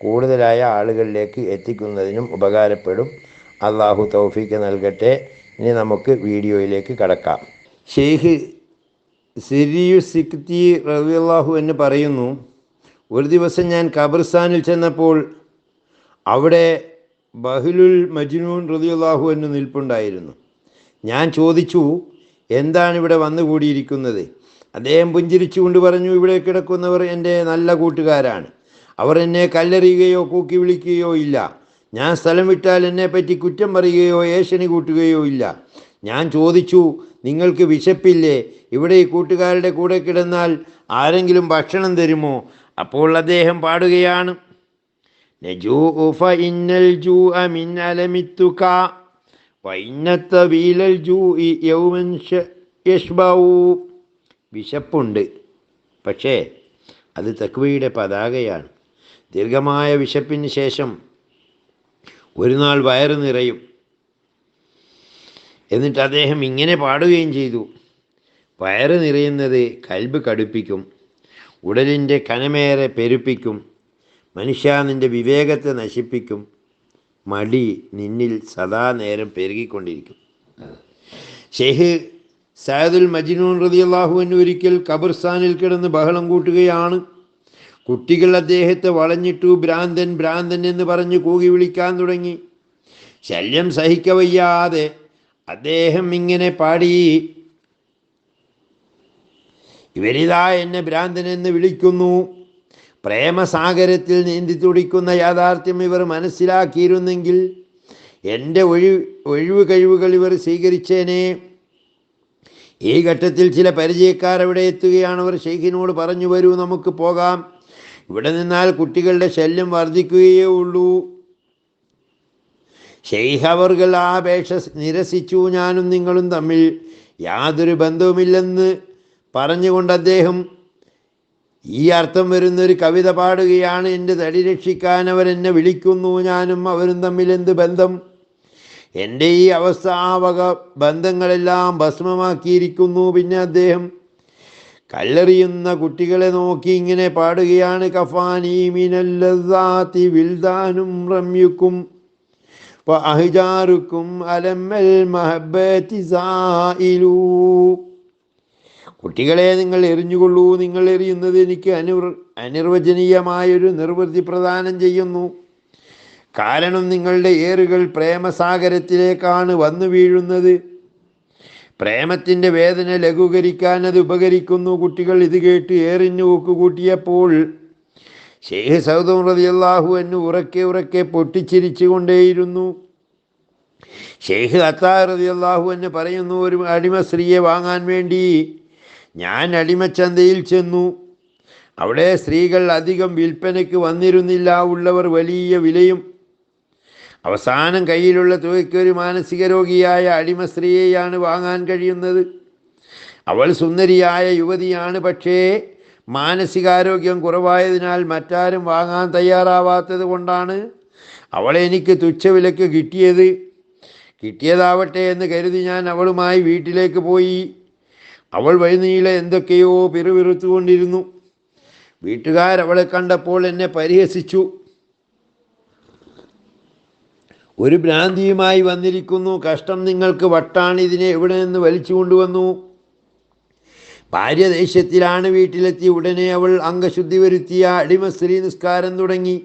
കൂടുതലായ ആളുകളിലേക്ക് എത്തിക്കുന്നതിനും ഉപകാരപ്പെടും. അള്ളാഹു തൗഫീക്ക് നൽകട്ടെ. ഇനി നമുക്ക് വീഡിയോയിലേക്ക് കടക്കാം. ഷെയ്ഖ് സിരിയു സിക്തി റവിയല്ലാഹു എന്ന് പറയുന്നു ഒരു ദിവസം ഞാൻ ഖബർസ്ഥാനിൽ ചെന്നപ്പോൾ അവിടെ ബഹുലുൽ മജ്നൂൻ റതിയുള്ളാഹു എന്ന് നിൽപ്പുണ്ടായിരുന്നു. ഞാൻ ചോദിച്ചു എന്താണ് ഇവിടെ വന്നുകൂടിയിരിക്കുന്നത് അദ്ദേഹം പുഞ്ചിരിച്ചുകൊണ്ട് പറഞ്ഞു ഇവിടെ കിടക്കുന്നവർ എന്റെ നല്ല കൂട്ടുകാരാണ്. അവർ എന്നെ കല്ലെറിയുകയോ കൂക്കി വിളിക്കുകയോ ഇല്ല. ഞാൻ സ്ഥലം വിട്ടാൽ എന്നെപ്പറ്റി കുറ്റം പറയുകയോ ഏഷണി കൂട്ടുകയോ ഇല്ല. ഞാൻ ചോദിച്ചു നിങ്ങൾക്ക് വിശപ്പില്ലേ? ഇവിടെ ഈ കൂട്ടുകാരുടെ കൂടെ കിടന്നാൽ ആരെങ്കിലും ഭക്ഷണം തരുമോ? അപ്പോൾ അദ്ദേഹം പാടുകയാണ് വിശപ്പുണ്ട്. പക്ഷേ അത് തക്വയുടെ പതാകയാണ്. ദീർഘമായ വിശപ്പിന് ശേഷം ഒരു നാൾ വയറ് നിറയും. എന്നിട്ട് അദ്ദേഹം ഇങ്ങനെ പാടുകയും ചെയ്തു. വയറ് നിറയുന്നത് കൽബ് കടുപ്പിക്കും ഉടലിന്റെ കനമേറെ പെരുപ്പിക്കും മനുഷ്യ നിന്റെ വിവേകത്തെ നശിപ്പിക്കും മടി നിന്നിൽ സദാ നേരം പെരുകിക്കൊണ്ടിരിക്കും. ഷെയ്ഖ് സയദുൽ മജ്നൂൻ അള്ളാഹുവിൻ ഒരിക്കൽ ഖബർസ്ഥാനിൽ കിടന്ന് ബഹളം കൂട്ടുകയാണ്. കുട്ടികൾ അദ്ദേഹത്തെ വളഞ്ഞിട്ടു ഭ്രാന്തൻ ഭ്രാന്തൻ എന്ന് പറഞ്ഞു കൂകി വിളിക്കാൻ തുടങ്ങി. ശല്യം സഹിക്കവയ്യാതെ അദ്ദേഹം ഇങ്ങനെ പാടി. ഇവരിതാ എന്നെ ഭ്രാന്തൻ എന്ന് വിളിക്കുന്നു. പ്രേമസാഗരത്തിൽ നീന്തി തുടിക്കുന്ന യാഥാർത്ഥ്യം ഇവർ മനസ്സിലാക്കിയിരുന്നെങ്കിൽ എന്റെ ഒഴിവ് ഒഴിവ് കഴിവുകൾ ഇവർ സ്വീകരിച്ചേനെ. ഈ ഘട്ടത്തിൽ ചില പരിചയക്കാർ അവിടെ എത്തുകയാണ് അവർ ഷെയ്ഖിനോട് പറഞ്ഞു വരൂ നമുക്ക് പോകാം. ഇവിടെ നിന്നാൽ കുട്ടികളുടെ ശല്യം വർദ്ധിക്കുകയേ ഉള്ളൂ. ഷെയ്ഖ് അവർകൾ ആ അപേക്ഷ നിരസിച്ചു ഞാനും നിങ്ങളും തമ്മിൽ യാതൊരു ബന്ധവുമില്ലെന്ന് പറഞ്ഞുകൊണ്ട് അദ്ദേഹം ഈ അർത്ഥം വരുന്നൊരു കവിത പാടുകയാണ്. എന്റെ തടി രക്ഷിക്കാൻ അവരെന്നെ വിളിക്കുന്നു ഞാനും അവരും തമ്മിൽ എന്ത് ബന്ധം? എന്റെ ഈ അവസ്ഥ ആ വക ബന്ധങ്ങളെല്ലാം ഭസ്മമാക്കിയിരിക്കുന്നു. പിന്നെ അദ്ദേഹം കല്ലെറിയുന്ന കുട്ടികളെ നോക്കി ഇങ്ങനെ പാടുകയാണ്. കഫാനി വിൽദാനും റമ്യുക്കും അഹിജാറുക്കും അലമ്മൽ മഹബത്തി സായിലൂ കുട്ടികളെ നിങ്ങൾ എറിഞ്ഞുകൊള്ളൂ. നിങ്ങൾ എറിയുന്നത് എനിക്ക് അനുർ അനിർവചനീയമായൊരു നിർവൃത്തി പ്രദാനം ചെയ്യുന്നു. കാരണം നിങ്ങളുടെ ഏറുകൾ പ്രേമസാഗരത്തിലേക്കാണ് വന്നു വീഴുന്നത്. പ്രേമത്തിന്റെ വേദന ലഘൂകരിക്കാൻ അത് ഉപകരിക്കുന്നു. കുട്ടികൾ ഇത് കേട്ട് ഏറിഞ്ഞു കൂട്ടിയപ്പോൾ ഷെയ്ഖ് സൗദം റതി അള്ളാഹു എന്ന് ഉറക്കെ ഉറക്കെ പൊട്ടിച്ചിരിച്ചു കൊണ്ടേയിരുന്നു. ഷെയ്ഖ് അത്താ റതി അള്ളാഹു എന്ന് പറയുന്നു ഒരു അടിമ സ്ത്രീയെ വാങ്ങാൻ വേണ്ടി ഞാൻ അടിമച്ചന്തയിൽ ചെന്നു. അവിടെ സ്ത്രീകൾ അധികം വിൽപ്പനയ്ക്ക് വന്നിരുന്നില്ല. ഉള്ളവർ വലിയ വിലയും അവസാനം കയ്യിലുള്ള തുകയ്ക്ക് ഒരു മാനസിക രോഗിയായ അടിമ സ്ത്രീയെയാണ് വാങ്ങാൻ കഴിയുന്നത്. അവൾ സുന്ദരിയായ യുവതിയാണ് പക്ഷേ മാനസികാരോഗ്യം കുറവായതിനാൽ മറ്റാരും വാങ്ങാൻ തയ്യാറാവാത്തത് കൊണ്ടാണ് അവളെ എനിക്ക് തുച്ഛവിലക്ക് കിട്ടിയത്. കിട്ടിയതാവട്ടെ എന്ന് കരുതി ഞാൻ അവളുമായി വീട്ടിലേക്ക് പോയി. അവൾ വഴിനീളെ എന്തൊക്കെയോ പിറുവിറുത്തുകൊണ്ടിരുന്നു വീട്ടുകാരവളെ കണ്ടപ്പോൾ എന്നെ പരിഹസിച്ചു. ഒരു ഭ്രാന്തിയുമായി വന്നിരിക്കുന്നു. കഷ്ടം നിങ്ങൾക്ക് വട്ടാണ് ഇതിനെ എവിടെ നിന്ന് വലിച്ചു കൊണ്ടുവന്നു? ഭാര്യ ദേഷ്യത്തിലാണ് വീട്ടിലെത്തി. ഉടനെ അവൾ അംഗശുദ്ധി വരുത്തിയ അടിമ സ്ത്രീ നിസ്കാരം തുടങ്ങി.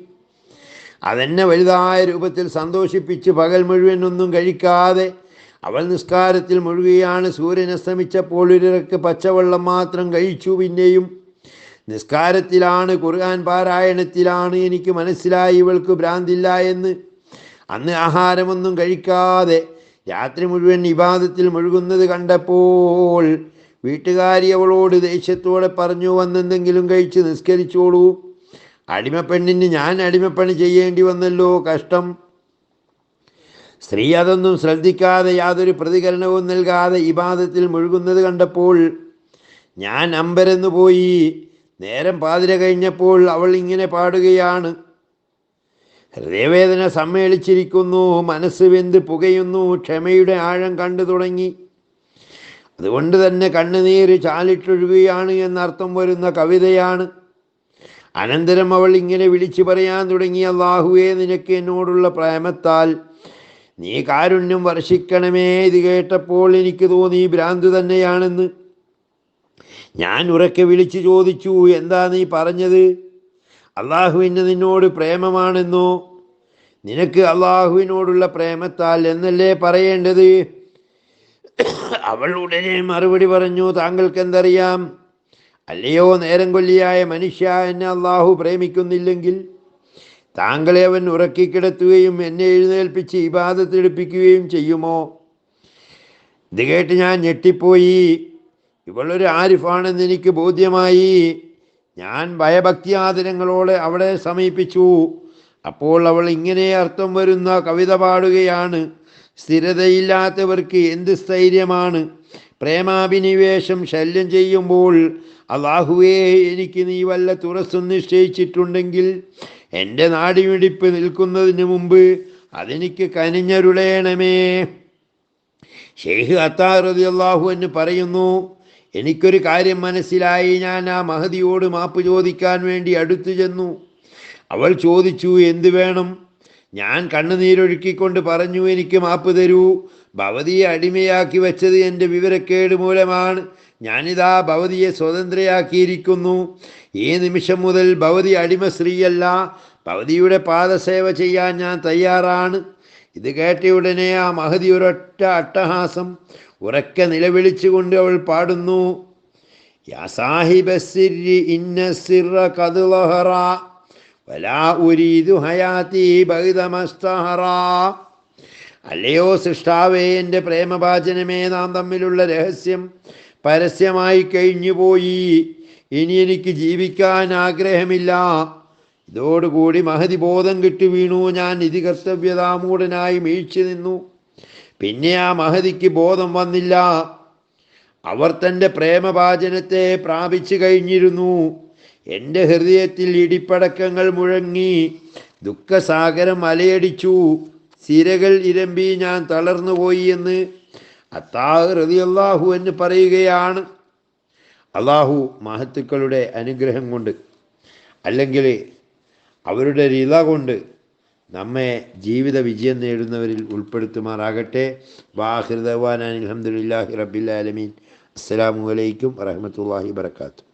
അതെന്നെ വലുതായ രൂപത്തിൽ സന്തോഷിപ്പിച്ച് പകൽ മുഴുവൻ ഒന്നും കഴിക്കാതെ അവൾ നിസ്കാരത്തിൽ മുഴുകുകയാണ് സൂര്യൻ അസ്തമിച്ചപ്പോൾ ഒരിറക്ക് പച്ചവെള്ളം മാത്രം കഴിച്ചു. പിന്നെയും നിസ്കാരത്തിലാണ് ഖുർആൻ പാരായണത്തിലാണ്. എനിക്ക് മനസ്സിലായി ഇവൾക്ക് ഭ്രാന്തില്ല എന്ന് അന്ന് ആഹാരമൊന്നും കഴിക്കാതെ രാത്രി മുഴുവൻ ഇബാദത്തിൽ മുഴുകുന്നത് കണ്ടപ്പോൾ വീട്ടുകാരി അവളോട് ദേഷ്യത്തോടെ പറഞ്ഞു വന്നെന്തെങ്കിലും കഴിച്ച് നിസ്കരിച്ചോളൂ. അടിമപ്പെണ്ണിന് ഞാൻ അടിമപ്പണി ചെയ്യേണ്ടി വന്നല്ലോ കഷ്ടം. സ്ത്രീ അതൊന്നും ശ്രദ്ധിക്കാതെ യാതൊരു പ്രതികരണവും നൽകാതെ ഇബാദത്തിൽ മുഴുകുന്നത് കണ്ടപ്പോൾ ഞാൻ അമ്പരന്നു പോയി നേരം പാതിര കഴിഞ്ഞപ്പോൾ അവൾ ഇങ്ങനെ പാടുകയാണ്. ഹൃദയവേദന സമ്മേളിച്ചിരിക്കുന്നു മനസ്സ് വെന്ത് പുകയുന്നു ക്ഷമയുടെ ആഴം കണ്ടു തുടങ്ങി. അതുകൊണ്ട് തന്നെ കണ്ണുനീര് ചാലിട്ടൊഴുകുകയാണ് എന്നർത്ഥം വരുന്ന കവിതയാണ്. അനന്തരം അവൾ ഇങ്ങനെ വിളിച്ചു പറയാൻ തുടങ്ങി അള്ളാഹുവേ നിനക്ക് എന്നോടുള്ള പ്രേമത്താൽ നീ കാരുണ്യം വർഷിക്കണമേ. ഇത് കേട്ടപ്പോൾ എനിക്ക് തോന്നി ഭ്രാന്ത് തന്നെയാണെന്ന്. ഞാൻ ഉറക്കെ വിളിച്ചു ചോദിച്ചു എന്താ നീ പറഞ്ഞത്? അള്ളാഹുവിന് നിന്നോട് പ്രേമമാണെന്നു? നിനക്ക് അള്ളാഹുവിനോടുള്ള പ്രേമത്താൽ എന്നല്ലേ പറയേണ്ടത്? അവൾ ഉടനെ മറുപടി പറഞ്ഞു താങ്കൾക്ക് എന്തറിയാം അല്ലയോ നേരം കൊല്ലിയായ മനുഷ്യ എന്നെ അള്ളാഹു പ്രേമിക്കുന്നില്ലെങ്കിൽ താങ്കളെ അവൻ ഉറക്കിക്കിടത്തുകയും എന്നെ എഴുന്നേൽപ്പിച്ച് ഇബാദത്തെടുപ്പിക്കുകയും ചെയ്യുമോ? ഇത് കേട്ട് ഞാൻ ഞെട്ടിപ്പോയി. ഇവളൊരു ആരിഫാണെന്ന് എനിക്ക് ബോധ്യമായി. ഞാൻ ഭയഭക്തിയാദരങ്ങളോടെ അവളെ സമീപിച്ചു. അപ്പോൾ അവൾ ഇങ്ങനെ അർത്ഥം വരുന്ന കവിത പാടുകയാണ്. സ്ഥിരതയില്ലാത്തവർക്ക് എന്ത് സ്ഥൈര്യമാണ്? പ്രേമാഭിനിവേശം ശല്യം ചെയ്യുമ്പോൾ അള്ളാഹുവേ എനിക്ക് നീ വല്ല തുറസ്സും നിശ്ചയിച്ചിട്ടുണ്ടെങ്കിൽ എന്റെ നാടിമിടിപ്പ് നിൽക്കുന്നതിന് മുമ്പ് അതെനിക്ക് കനിഞ്ഞരുളേണമേ. ഷെയ്ഖ് അത്താറതി അള്ളാഹു എന്ന് പറയുന്നു എനിക്കൊരു കാര്യം മനസ്സിലായി. ഞാൻ ആ മഹതിയോട് മാപ്പ് ചോദിക്കാൻ വേണ്ടി അടുത്തു ചെന്നു. അവൾ ചോദിച്ചു എന്തു വേണം? ഞാൻ കണ്ണുനീരൊഴുക്കിക്കൊണ്ട് പറഞ്ഞു എനിക്ക് മാപ്പ് തരൂ. ഭവതിയെ അടിമയാക്കി വെച്ചത് എന്റെ വിവരക്കേട് മൂലമാണ്. ഞാനിതാ ഭവതിയെ സ്വതന്ത്രയാക്കിയിരിക്കുന്നു. ഈ നിമിഷം മുതൽ ഭവതി അടിമ സ്ത്രീയല്ല. ഭവതിയുടെ പാദസേവ ചെയ്യാൻ ഞാൻ തയ്യാറാണ്. ഇത് കേട്ടയുടനെ ആ മഹതി ഒരൊറ്റ അട്ടഹാസം ഉറക്കെ നിലവിളിച്ചുകൊണ്ട് അവൾ പാടുന്നു. അല്ലയോ സൃഷ്ടാവേ എന്റെ പ്രേമഭാചനമേ നാം തമ്മിലുള്ള രഹസ്യം പരസ്യമായി കഴിഞ്ഞുപോയി. ഇനി എനിക്ക് ജീവിക്കാൻ ആഗ്രഹമില്ല. ഇതോടുകൂടി മഹതി ബോധം കിട്ടി വീണു ഞാൻ നിധി കർത്തവ്യതാമൂടനായി വീഴ്ച നിന്നു. പിന്നെ ആ മഹതിക്ക് ബോധം വന്നില്ല. അവർ തന്റെ പ്രേമപാചനത്തെ പ്രാപിച്ചു കഴിഞ്ഞിരുന്നു. എന്റെ ഹൃദയത്തിൽ ഇടിപ്പടക്കങ്ങൾ മുഴങ്ങി ദുഃഖസാഗരം അലയടിച്ചു. സിരകൾ ഇരമ്പി ഞാൻ തളർന്നുപോയി എന്ന് അത്താഹ് റതിയല്ലാഹു എന്ന് പറയുകയാണ്. അള്ളാഹു മഹത്തുക്കളുടെ അനുഗ്രഹം കൊണ്ട് അല്ലെങ്കിൽ അവരുടെ രീത കൊണ്ട് നമ്മെ ജീവിത വിജയം നേടുന്നവരിൽ ഉൾപ്പെടുത്തുമാറാകട്ടെ. വാഹൃദാൻ അലഹമുല്ലാഹി ആലമീൻ. അസ്സലാമു അലൈക്കും വറഹമത്തല്ലാഹി വബർക്കാത്തു